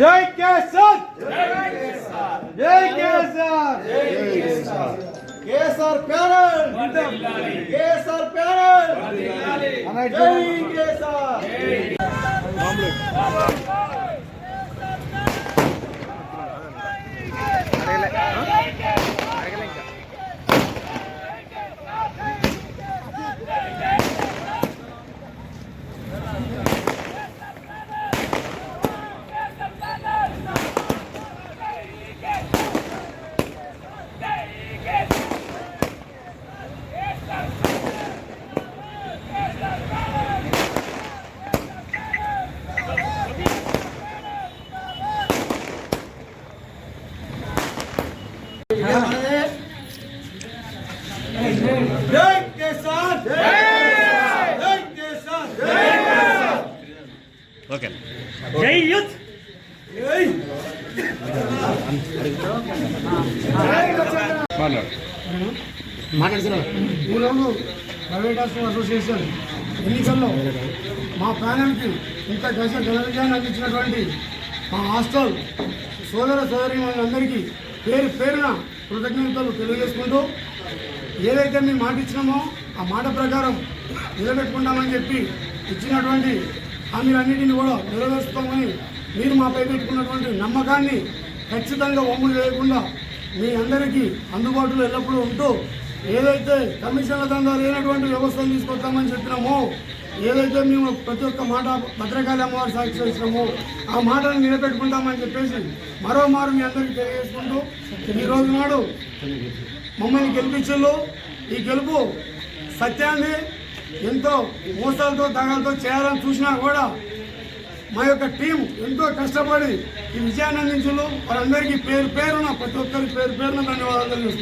జై కేసర్! జై కేసర్! జై కేసర్! केसर प्यारल केसर प्यारल जय केसर। జై కేసర్ జై ఈరోజు ప్రైవేట్ హాస్పిటల్ అసోసియేషన్ ఎన్నికల్లో మా ప్యానల్కి ఇంత గజ ఘన విజయాన్ని అందించినటువంటి మా హాస్టల్ సోదర సోదరి అందరికీ పేరు పేరున కృతజ్ఞతలు తెలియజేసుకుంటూ ఏదైతే మేము మాట ఇచ్చినామో ఆ మాట ప్రకారం నిలబెట్టుకుంటామని చెప్పి ఇచ్చినటువంటి హామీలన్నింటినీ కూడా నెరవేరుస్తామని మీరు మాపై పెట్టుకున్నటువంటి నమ్మకాన్ని ఖచ్చితంగా ఒమ్ములు లేకుండా మీ అందరికీ అందుబాటులో ఎల్లప్పుడూ ఉంటూ ఏదైతే కమిషన్ల దందా లేనటువంటి వ్యవస్థను తీసుకొస్తామని చెప్పినామో ఏదైతే మేము ప్రతి ఒక్క మాట భద్రకాళి అమ్మవారు సాక్షి చేసినామో ఆ మాటను నిలబెట్టుకుంటామని చెప్పేసి మరో మారు మీ అందరికీ తెలియజేసుకుంటూ ఈరోజు నాడు మమ్మల్ని గెలిపించు ఈ గెలుపు సత్యాన్ని ఎంతో మోసాలతో దగాలతో చేయాలని చూసినా కూడా మా యొక్క టీం ఎంతో కష్టపడి ఈ విజయాన్ని అందించు వారందరికీ పేరు పేరున ప్రతి ఒక్కరి పేరు పేరున ధన్యవాదాలు